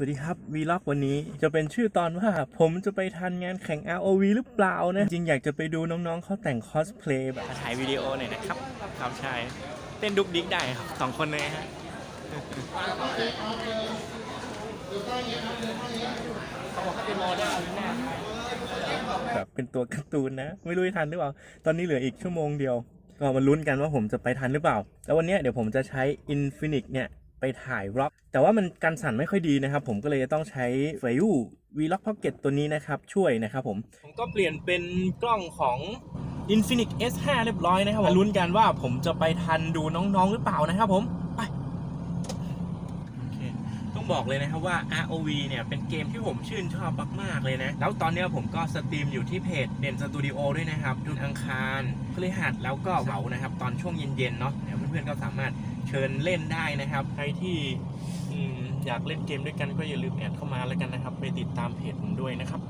สวัสดีครับวีล็อกวันนี้จะเป็นชื่อตอนว่าผมจะไปทันงานแข่ง ROV หรือเปล่านะ จริงอยากจะไปดูน้องๆเขาแต่งคอสเพลย์แบบถ่ายวิดีโอหน่อยนะครับครับใช่เต้นดุกดิกได้ครับสองคนเลยฮะแบบเป็นตัวการ์ตูนนะ ไม่รู้จะทันหรือเปล่า ตอนนี้เหลืออีกชั่วโมงเดียว ก็มาลุ้นกันว่าผมจะไปทันหรือเปล่า แล้ววันนี้เดี๋ยวผมจะใช้ Infinix เนี่ย ไปถ่ายร็อกแต่ว่ามันกันสั่นไม่ค่อยดีนะครับ ผมก็เลยต้องใช้ไฟยู V-Lock Pocket ตัวนี้นะครับช่วยนะครับผมผมก็เปลี่ยนเป็นกล้องของ Infinix S5 เรียบร้อยนะครับมลุ้นกันว่าผมจะไปทันดูน้องๆหรือเปล่านะครับผมไปต้องบอกเลยนะครับว่า ROV เนี่ยเป็นเกมที่ผมชื่นชอบมากๆเลยนะ แล้วตอนนี้ผมก็สตรีมอยู่ที่เพจเด่นสตูดิโอด้วยนะครับทุกอังคารพฤหัสแล้วก็เสาร์นะครับ ตอนช่วงเย็นๆเนาะเดี๋ยวเพื่อนๆก็สามารถ เชิญเล่นได้นะครับ ใครที่อยากเล่นเกมด้วยกันก็อย่าลืมแอดเข้ามาแล้วกันนะครับ ไปติดตามเพจผมด้วยนะครับ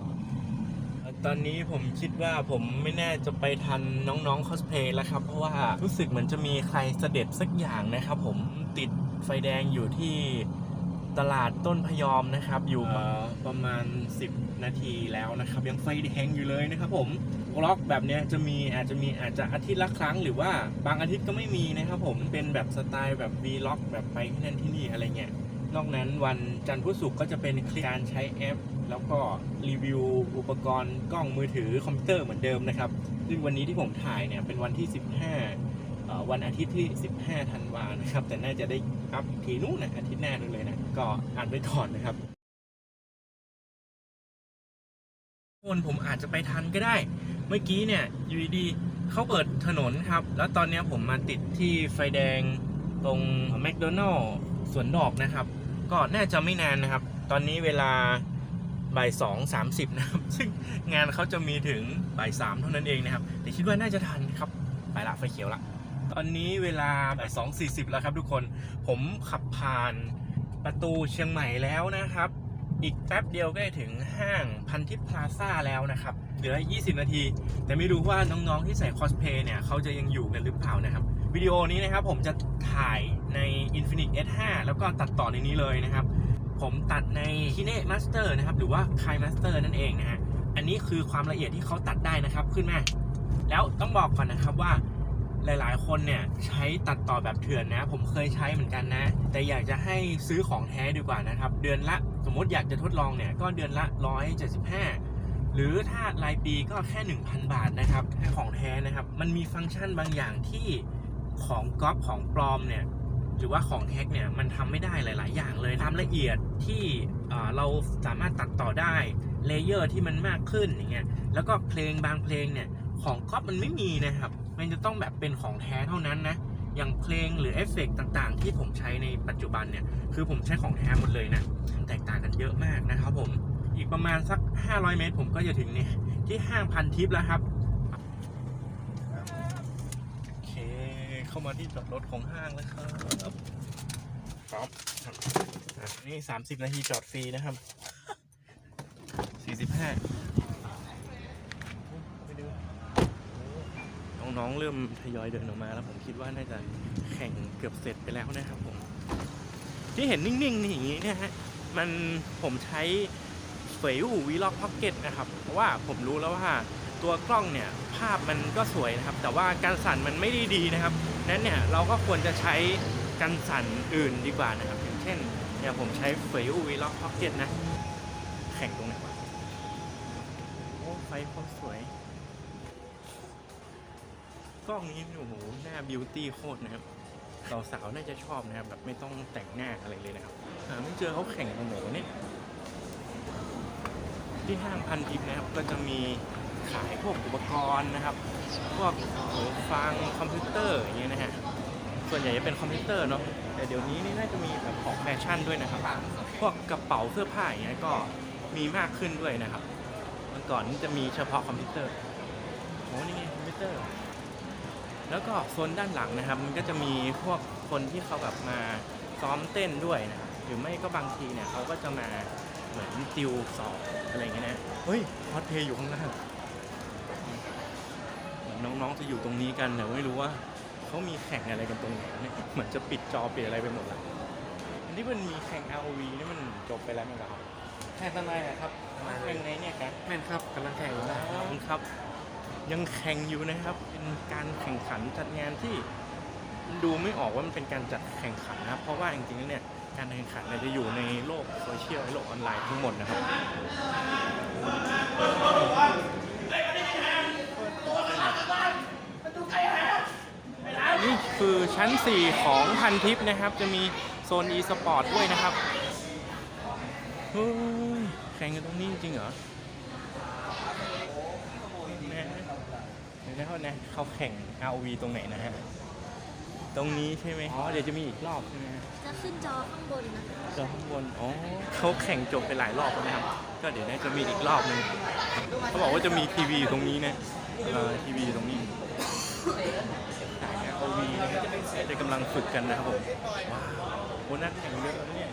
ตอนนี้ผมคิดว่าผมไม่แน่จะไปทันน้องๆคอสเพลย์แล้วครับ เพราะว่ารู้สึกเหมือนจะมีใครเสด็จสักอย่างนะครับ ผมติดไฟแดงอยู่ที่ ตลาดต้นพยอมนะครับ อยู่มาประมาณ 10 นาทีแล้วนะครับ ยังไฟแดงอยู่เลยนะครับผมวล็อกแบบนี้จะมีอาจจะมีอาจจะอาทิตย์ละครั้งหรือว่าบางอาทิตย์ก็ไม่มีนะครับผมเป็นแบบสไตล์แบบ v l o g แบบไปที่นั่นที่นี่อะไรเงี้ยนอกนั้นวันจันทร์พุธศุกร์ก็จะเป็นการใช้แอป แล้วก็รีวิวอุปกรณ์กล้องมือถือคอมพิวเตอร์เหมือนเดิมนะครับซึ่งวันนี้ที่ผมถ่ายเนี่ยเป็นวันที่ 15วันอาทิตย์ที่ 15 ธันวานะครับ แต่น่าจะได้อัพอีกทีนู้นนะอาทิตย์หน้านู้นเลยนะ ก็อ่านไปก่อนนะครับคนผมอาจจะไปทันก็ได้ เมื่อกี้เนี่ยอยู่ดีเขาเปิดถนนครับ แล้วตอนนี้ผมมาติดที่ไฟแดงตรงแมคโดนัลล์สวนดอกนะครับ ก็น่าจะไม่นานนะครับ ตอนนี้เวลาบ่ายสองสามสิบนะครับ ซึ่งงานเขาจะมีถึงบ่ายสามเท่านั้นเองนะครับ แต่คิดว่าน่าจะทันครับ ไปละไฟเขียวละ ตอนนี้เวลาบ่ายสองสี่สิบแล้วครับทุกคน ผมขับผ่าน ประตูเชียงใหม่แล้วนะครับ อีกแป๊บเดียวก็จะถึงห้างพันทิพย์พลาซ่าแล้วนะครับ เหลือ 20 นาที แต่ไม่รู้ว่าน้องๆที่ใส่คอสเพย์เนี่ยเขาจะยังอยู่กันหรือเปล่านะครับ วิดีโอนี้นะครับผมจะถ่ายใน Infinix S5 แล้วก็ตัดต่อในนี้เลยนะครับ ผมตัดใน Kine Master นะครับ หรือว่า Kai Master นั่นเองนะฮะอันนี้คือความละเอียดที่เขาตัดได้นะครับขึ้นมา แล้วต้องบอกก่อนนะครับว่า หลาย ๆ คนเนี่ยใช้ตัดต่อแบบเถื่อนนะ ผมเคยใช้เหมือนกันนะ แต่อยากจะให้ซื้อของแท้ดีกว่านะครับ เดือนละสมมติอยากจะทดลองเนี่ยก็เดือนละ 175 หรือถ้ารายปีก็แค่ 1,000 บาทนะครับแค่ของแท้นะครับ มันมีฟังก์ชันบางอย่างที่ของก๊อปของปลอมเนี่ยหรือว่าของแท็กเนี่ยมันทำไม่ได้หลาย ๆ อย่างเลยความละเอียดที่เอ่อเราสามารถตัดต่อได้เลเยอร์ที่มันมากขึ้นอย่างเงี้ยแล้วก็เพลงบางเพลงเนี่ยของก๊อปมันไม่มีนะครับ มันจะต้องแบบเป็นของแท้เท่านั้นนะ อย่างเพลงหรือเอฟเฟกต์ต่างๆ ที่ผมใช้ในปัจจุบันเนี่ย คือผมใช้ของแท้หมดเลยนะ แตกต่างกันเยอะมากนะครับผม อีกประมาณสัก 500 เมตร ผมก็จะถึงเนี่ยที่ห้างพันทิปแล้วครับ โอเค เข้ามาที่จอดรถของห้างแล้วครับป๊อปอะนี่ 30 นาทีจอดฟรีนะครับ 45ไปดู น้องๆเริ่มทยอยเดินออกมาแล้วผมคิดว่าน่าจะแข่งเกือบเสร็จไปแล้วนะครับผม ที่เห็นนิ่งๆนี่อย่างนี้นี่ยฮะมันผมใช้เฟยอูวีล็อกพ็อกเก็ตนะครับเพราะว่าผมรู้แล้วว่าตัวกล้องเนี่ยภาพมันก็สวยนะครับ แต่ว่าการสั่นมันไม่ได้ดีนะครับนั้นเนี่ยเราก็ควรจะใช้กันสั่นอื่นดีกว่านะครับ อย่างเช่นเนี่ยผมใช้เฟยอูวีล็อกพ็อกเก็ตนะ แข่งตรงไหนวะโอ้ไฟโคตรสวย กล้องนี้โอ้โหหน้าบิวตี้โคตรนะครับสาวๆน่าจะชอบนะครับแบบไม่ต้องแต่งหน้าอะไรเลยนะครับหาไม่เจอเขาแข่งตรงไหนวะเนี่ยที่ห้างพันทิปนะครับก็จะมีขายพวกอุปกรณ์นะครับ พวกหูฟังคอมพิวเตอร์อย่างเงี้ยนะฮะส่วนใหญ่จะเป็นคอมพิวเตอร์เนาะแต่เดี๋ยวนี้นี่น่าจะมีแบบของแฟชั่นด้วยนะครับ พวกกระเป๋าเสื้อผ้าอย่างเงี้ยก็มีมากขึ้นด้วยนะครับเมื่อก่อนนี่จะมีเฉพาะคอมพิวเตอร์โอ้นี่ไงคอมพิวเตอร์ แล้วก็โซนด้านหลังนะครับ มันก็จะมีพวกคนที่เขาแบบมาซ้อมเต้นด้วยนะครับหรือไม่ก็บางทีเนี่ยเขาก็จะมาเหมือนติวสอบอะไรอย่างเงี้ยนะเฮ้ยฮอตเพย์อยู่ข้างล่างเหมือนน้องๆจะอยู่ตรงนี้กันแต่ไม่รู้ว่าเขามีแข่งอะไรกันตรงไหนเนี่ยเหมือนจะปิดจอปิดอะไรไปหมดแล้วไม่ที่มันมีแข่ง ROV นี่มันจบไปแล้วไหมครับแข่งทำไมอะครับแข่งในเนี่ยครับแม่นครับกำลังแข่งอยู่นะขอบคุณครับ ยังแข่งอยู่นะครับ เป็นการแข่งขันจัดงานที่ดูไม่ออกว่ามันเป็นการจัดแข่งขันนะครับ เพราะว่าจริงๆแล้วเนี่ยการแข่งขันเนี่ยจะอยู่ในโลกโซเชียลโลกออนไลน์ทั้งหมดนะครับนี่คือชั้น 4 ของพันทิปนะครับ จะมีโซน e สปอร์ตด้วยนะครับเฮ้ยแข่งกันตรงนี้จริงเหรอแน่เดี๋ยว นะเขานะเขาแข่ง ROV ตรงไหนนะฮะ ตรงนี้ใช่ไหมอ๋อเดี๋ยวจะมีอีกรอบใช่ไหมฮะจะขึ้นจอข้างบนนะคะ จอข้างบนอ๋อเขาแข่งจบไปหลายรอบแล้วนะครับ ก็เดี๋ยวน่าจะมีอีกรอบหนึงเขาบอกว่าจะมีทีวีอยู่ตรงนี้นะเออทีวีอยู่ตรงนี้สายโอวีนะครับจะกำลังฝึกกันนะครับผมว้าวโหนักแข่งเยอะนะเนี่ย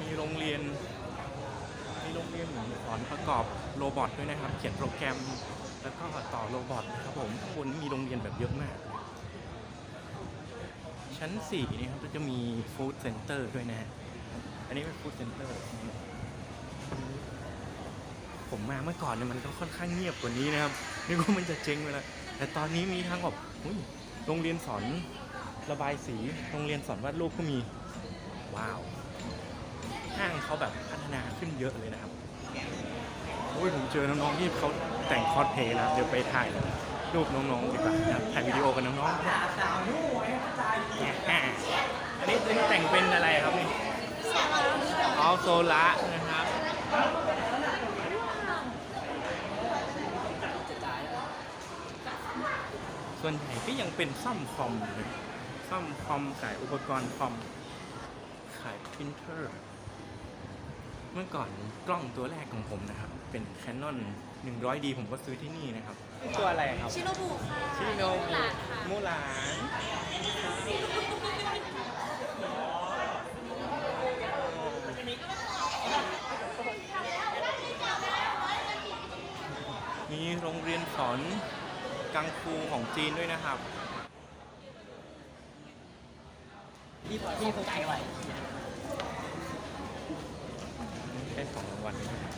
มีโรงเรียน มีโรงเรียนเหมือนสอนประกอบโรบอทด้วยนะครับ เขียนโปรแกรม แล้วก็ต่อโรบอทนะครับผมข้างบนมีโรงเรียนแบบเยอะมาก ชั้น4นี่ครับก็จะมีฟู้ดเซ็นเตอร์ด้วยนะฮะอันนี้เป็นฟู้ดเซ็นเตอร์ผมมาเมื่อก่อนเนี่ยมันก็ค่อนข้างเงียบกว่านี้นะครับนึกว่ามันจะเจ๊งไปแล้วแต่ตอนนี้มีทั้งแบบอุ๊ยโรงเรียนสอนระบายสีโรงเรียนสอนวาดรูปก็มีว้าวห้างเขาแบบพัฒนาขึ้นเยอะเลยนะครับ อ้ยผมเจอน้องๆที่เขาแต่งคอสเพลย์แล้วเดี๋ยวไปถ่ายรูปน้องๆดีกว่านะครับถ่ายวิดีโอกับน้องๆเนี่ยอันนี้อันนี้แต่งเป็นอะไรครับนี่อ๋อโซล่านะครับส่วนใหญ่ก็ยังเป็นซ่อมคอมเลยซ่อมคอมขายอุปกรณ์คอมขายพิมพ์เตอร์ เมื่อก่อนกล้องตัวแรกของผมนะครับ เป็น Canon 100D ผมก็ซื้อที่นี่นะครับ ตัวอะไรครับ ชิโนบุค่ะชิโนหลานค่ะ มูหลาน มีโรงเรียนสอนกังฟูของจีนด้วยนะครับพี่พี่คงใจไหว แค่สองรางวัลเองนะครับ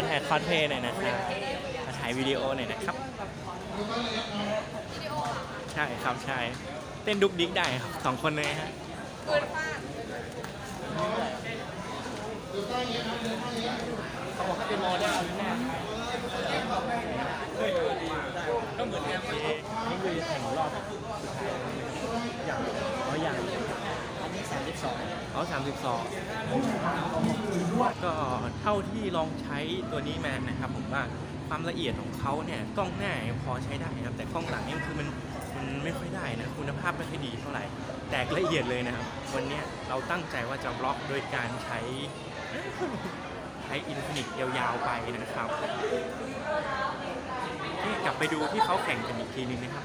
เราถ่ายคอสเพลย์หน่อยนะครับมาถ่ายวิดีโอหน่อยนะครับ ใช่ครับใช่เต้นดุกดิ๊กได้ครับสองคนเลยฮะเเขาบอกให้เป็นโมเดลแน่ก็เหมือนกันนี่คือแข่งรอบสุดท้ายอย่างอ๋ออย่างอันนี้สามสิบสอง อ๋อสามสิบสองก็เท่าที่ลองใช้ตัวนี้มานะครับผมว่าความละเอียดของเขาเนี่ยกล้องหน้าพอใช้ได้นะครับ แต่กล้องหลังนี่คือมันมันไม่ค่อยได้นะ คุณภาพไม่ค่อยดีเท่าไหร่ แตกละเอียดเลยนะครับ วันนี้เราตั้งใจว่าจะบล็อกโดยการใช้ ใช้อินฟินิตยาวๆไปนะครับนี่กลับไปดูที่เขาแข่งกันอีกทีนึงนะครับ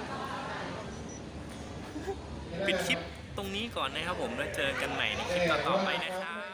ปิดคลิป ตรงนี้ก่อนนะครับผมแล้วเจอกันใหม่ในคลิปต่อๆไปนะครับ